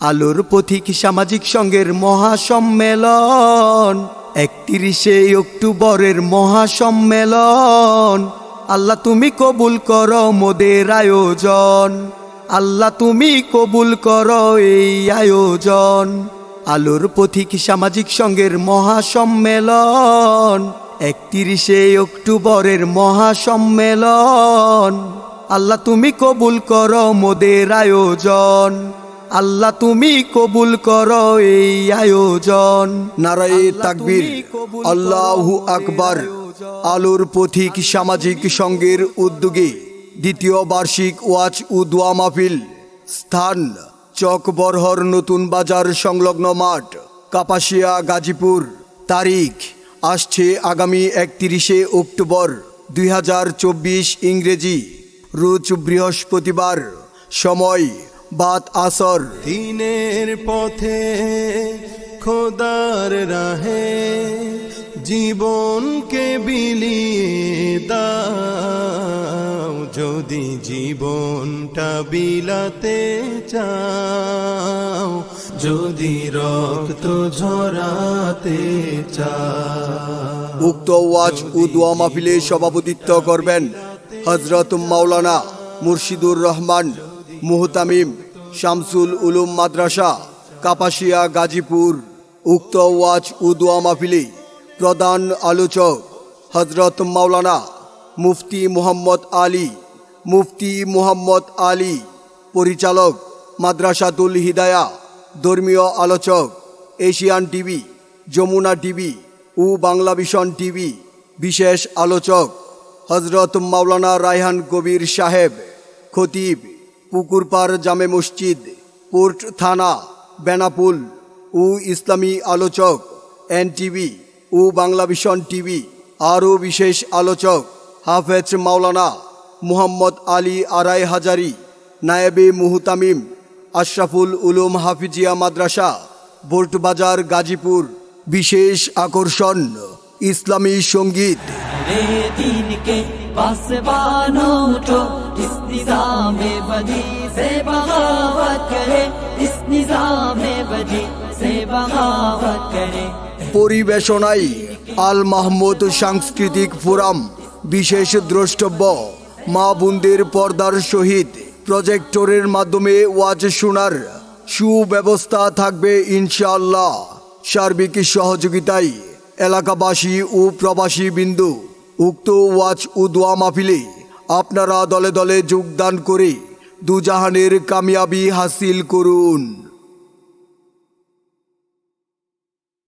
আলোর পথিক সামাজিক সংঘের মহাসম্মেলন। একত্রিশে অক্টোবরের মহাসম্মেলন। আল্লাহ তুমি কবুল কর মোদের আয়োজন। আল্লাহ তুমি কবুল কর এই আয়োজন। আলোর পথিক সামাজিক সংঘের মহাসম্মেলন। একত্রিশে অক্টোবরের মহাসম্মেলন। আল্লাহ তুমি কবুল কর মোদের আয়োজন। আল্লাহ তুমি কবুল করো এই আয়োজন। নারায়ে তাকবীর। আল্লাহু আকবার। আলোর পথিক সামাজিক সংঘের উদ্যোগে দ্বিতীয় বার্ষিক ওয়াচ ও দোয়া মাহফিল স্থান চক বরহর নতুন বাজার সংলগ্ন মাঠ কাপাসিয়া গাজীপুর। তারিখ আসছে আগামী একত্রিশে অক্টোবর দুই হাজার চব্বিশ ইংরেজি। রোজ বৃহস্পতিবার। সময় বাত আসর। দিনের পথে খোদার রাহে জীবনকে বিলিয়ে দাও যদি জীবনটা বিলাতে চাও যদি রক্ত ঝরাতে চাও। উক্ত ওয়াজ ও দোয়া মাহফিলে সভাপতিত্ব করবেন হজরত মাওলানা মুর্শিদুর রহমান। মুহতামিম, শামসুল উলুম মাদ্রাসা, কাপাসিয়া, গাজীপুর, উক্ত ওয়াজ ও দোয়া মাহফিলে প্রধান আলোচক হজরত মাওলানা মুফতি মুহাম্মদ আলী, মুফতি মুহাম্মদ আলী, পরিচালক মাদ্রাসাতুল হিদায়া, ধর্মীয় আলোচক এশিয়ান টিভি, যমুনা টিভি ও বাংলা ভিশন টিভি, বিশেষ আলোচক হজরত মাওলানা রায়হান কবির সাহেব খতিব। পুকুরপাড় জামে মসজিদ পোর্ট থানা, বেনাপুল, ও ইসলামী আলোচক এন টিভি ও বাংলা ভিশন টিভি, আরও বিশেষ আলোচক, হাফেজ মাওলানা মুহাম্মদ আলী আরাই হাজারি, নায়েবে মুহতামিম, আশরাফুল উলুম হাফিজিয়া মাদ্রাসা বোর্টবাজার গাজীপুর। বিশেষ আকর্ষণ, ইসলামী সংগীত। रे दीन के पासबानो उठो इस निजाम बदी से बगावत करे इस निजाम बदी से बगावत करे পরিবেশনায় আল মাহমুদ সাংস্কৃতিক ফোরাম বিশেষ দ্রষ্টব্য মা বোনদের পর্দার সহিত প্রজেক্টরের মাধ্যমে ওয়াজ শোনার সুব্যবস্থা থাকবে ইনশাআল্লাহ সার্বিক সহযোগিতায় এলাকাবাসী ও প্রবাসী বিন্দু উক্ত ওয়াচ ও দোয়া মাহফিলে আপনারা দলে দলে যোগদান করে দুজাহানের কামিয়াবি হাসিল করুন।